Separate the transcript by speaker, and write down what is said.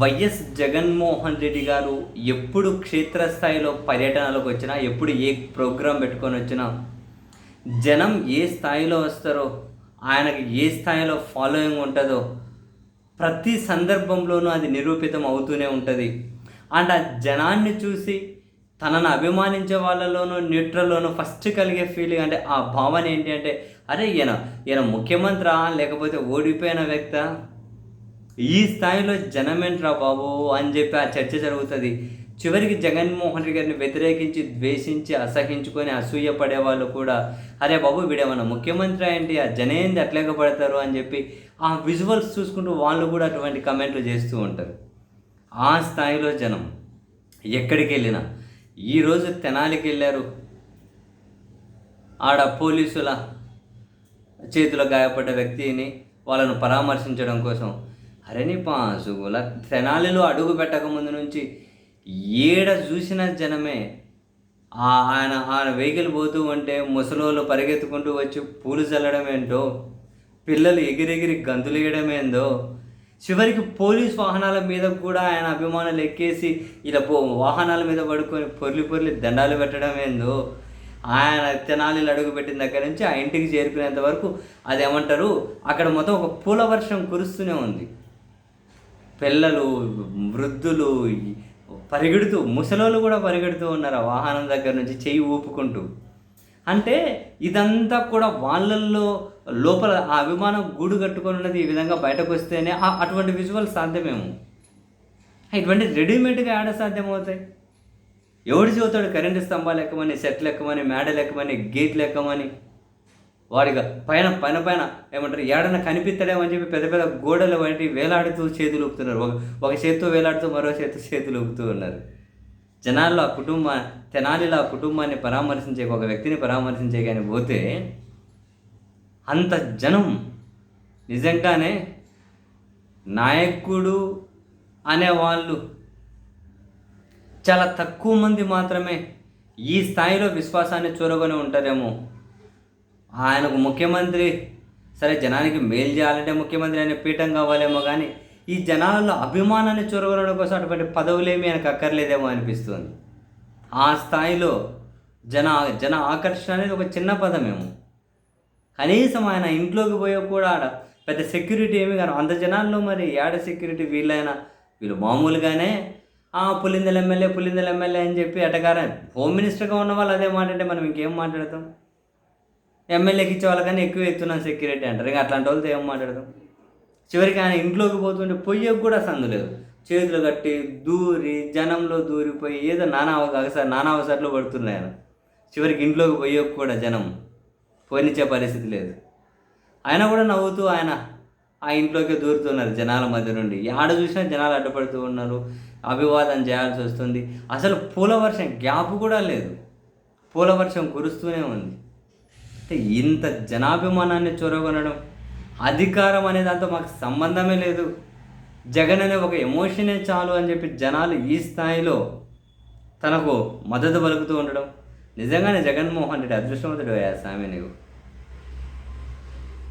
Speaker 1: YS Jaganmohan Reddy గారు ఎప్పుడు క్షేత్రస్థాయిలో పర్యటనలకు వచ్చినా ఎప్పుడు ఏ ప్రోగ్రాం పెట్టుకొని వచ్చినా జనం ఏ స్థాయిలో వస్తారో ఆయనకి ఏ స్థాయిలో ఫాలోయింగ్ ఉంటుందో ప్రతి సందర్భంలోనూ అది నిరూపితం అవుతూనే ఉంటుంది. అండ్ ఆ జనాన్ని చూసి తనను అభిమానించే వాళ్ళలోనూ న్యూట్రల్లోనూ ఫస్ట్ కలిగే ఫీలింగ్ అంటే ఆ భావన ఏంటి అంటే అరే ఈయన ఈయన ముఖ్యమంత్రా లేకపోతే ఓడిపోయిన వ్యక్త? ఈ స్థాయిలో జనమేంట్రా బాబు అని చెప్పి ఆ చర్చ జరుగుతుంది. చివరికి జగన్మోహన్ రెడ్డి గారిని వ్యతిరేకించి ద్వేషించి అసహించుకొని అసూయ పడే వాళ్ళు కూడా అరే బాబు వీడేమన్నా ముఖ్యమంత్రి ఏంటి ఆ జనేంది అట్లేక పడతారు? అని చెప్పి ఆ విజువల్స్ చూసుకుంటూ వాళ్ళు కూడా అటువంటి కమెంట్లు చేస్తూ ఉంటారు. ఆ స్థాయిలో జనం ఎక్కడికి వెళ్ళినా ఈరోజు తెనాలికి వెళ్ళారు. ఆడ పోలీసుల చేతిలో గాయపడ్డ వ్యక్తిని వాళ్ళను పరామర్శించడం కోసం అరే నీ పాసుగుల తెనాలిలో అడుగు పెట్టక ముందు నుంచి ఏడ చూసిన జనమే ఆ ఆయన ఆయన వెహికల్ పోతూ ఉంటే ముసలోళ్ళు పరిగెత్తుకుంటూ వచ్చి పూలు చల్లడం ఏంటో పిల్లలు ఎగిరెగిరి గంతులు వేయడం ఏందో చివరికి పోలీస్ వాహనాల మీద కూడా ఆయన అభిమానులు ఎక్కేసి ఇలా పో వాహనాల మీద పడుకొని పొర్లి పొర్లి దండాలు పెట్టడం ఏందో ఆయన తెనాలిలు అడుగు పెట్టిన దగ్గర నుంచి ఆ ఇంటికి చేరుకునేంత వరకు అదేమంటారు? అక్కడ మొత్తం ఒక పూల వర్షం కురుస్తూనే ఉంది. పిల్లలు వృద్ధులు పరిగెడుతూ ముసలోళ్ళు కూడా పరిగెడుతూ ఉన్నారు ఆ వాహనం దగ్గర నుంచి చెయ్యి ఊపుకుంటూ. అంటే ఇదంతా కూడా వాళ్ళల్లో లోపల ఆ అభిమానం గూడు కట్టుకొని ఉన్నది ఈ విధంగా బయటకు వస్తేనే ఆ- అటువంటి విజువల్ సాధ్యమేమో. ఇటువంటి రెడీమేడ్గా ఆడ సాధ్యమవుతాయి ఎవడు చదువుతాడు కరెంటు స్తంభాలు ఎక్కమని సెట్లు ఎక్కమని మేడలు ఎక్కమని గేట్లు ఎక్కమని వాడిగా పైన పైన పైన ఏమంటారు ఏడన కనిపిస్తాడేమో అని చెప్పి పెద్ద పెద్ద గోడలు వంటి వేలాడుతూ చేతులు ఊపుతున్నారు. ఒక ఒక చేత్తో వేలాడుతూ మరో చేతితో చేతులు ఊపుతూ ఉన్నారు. జనాల్లో ఆ కుటుంబ తెనాలిలో ఆ కుటుంబాన్ని పరామర్శించే ఒక వ్యక్తిని పరామర్శించే కానీ పోతే అంత జనం నిజంగానే నాయకుడు అనేవాళ్ళు చాలా తక్కువ మంది మాత్రమే ఈ స్థాయిలో విశ్వాసాన్ని చూరగొని ఉంటారేమో ఆయనకు ముఖ్యమంత్రి సరే జనానికి మేలు చేయాలంటే ముఖ్యమంత్రి అనే పీఠం కావాలేమో కానీ ఈ జనాలలో అభిమానాన్ని చూరగొనడం కోసం అటువంటి పదవులేమీ ఆయనకు అక్కర్లేదేమో అనిపిస్తుంది. ఆ స్థాయిలో జన జన ఆకర్షణ అనేది ఒక చిన్న పదమేమో. కనీసం ఆయన ఇంట్లోకి పోయే కూడా ఆడ పెద్ద సెక్యూరిటీ ఏమి కాదు. అంత జనాల్లో మరి ఏడ సెక్యూరిటీ? వీళ్ళైనా వీళ్ళు మామూలుగానే ఆ పులిందల ఎమ్మెల్యే పులిందల ఎమ్మెల్యే అని చెప్పి అటగారా హోమ్ మినిస్టర్గా ఉన్న వాళ్ళు అదే మాట్లాడితే మనం ఇంకేం మాట్లాడతాం? ఎమ్మెల్యేకి ఇచ్చే వాళ్ళకన్నా ఎక్కువ ఎత్తున్నాను సెక్యూరిటీ అంటారు. ఇంకా అట్లాంటి వాళ్ళతో ఏం మాట్లాడదాం? చివరికి ఆయన ఇంట్లోకి పోతుంటే పొయ్యకు కూడా సందు లేదు. చేతులు కట్టి దూరి జనంలో దూరిపోయి ఏదో నానా అవసరం నానా అవసరాలు పడుతున్నాయి ఆయన. చివరికి ఇంట్లోకి పోయకు కూడా జనం. పోనిచ్చే పరిస్థితి లేదు. ఆయన కూడా నవ్వుతూ ఆయన ఆ ఇంట్లోకి దూరుతున్నారు జనాల మధ్య నుండి. ఆడ చూసినా జనాలు అడ్డుపడుతూ ఉన్నారు. అభివాదం చేయాల్సి వస్తుంది. అసలు పూల వర్షం గ్యాప్ కూడా లేదు. పూల వర్షం కురుస్తూనే ఉంది. అంటే ఇంత జనాభిమానాన్ని చొరగొనడం అధికారం అనే దాంతో మాకు సంబంధమే లేదు. జగన్ అనే ఒక ఎమోషనే చాలు అని చెప్పి జనాలు ఈ స్థాయిలో తనకు మద్దతు పలుకుతూ ఉండడం. నిజంగానే జగన్మోహన్ రెడ్డి అదృష్టవంతుడు అయ్యా స్వామి నీవు.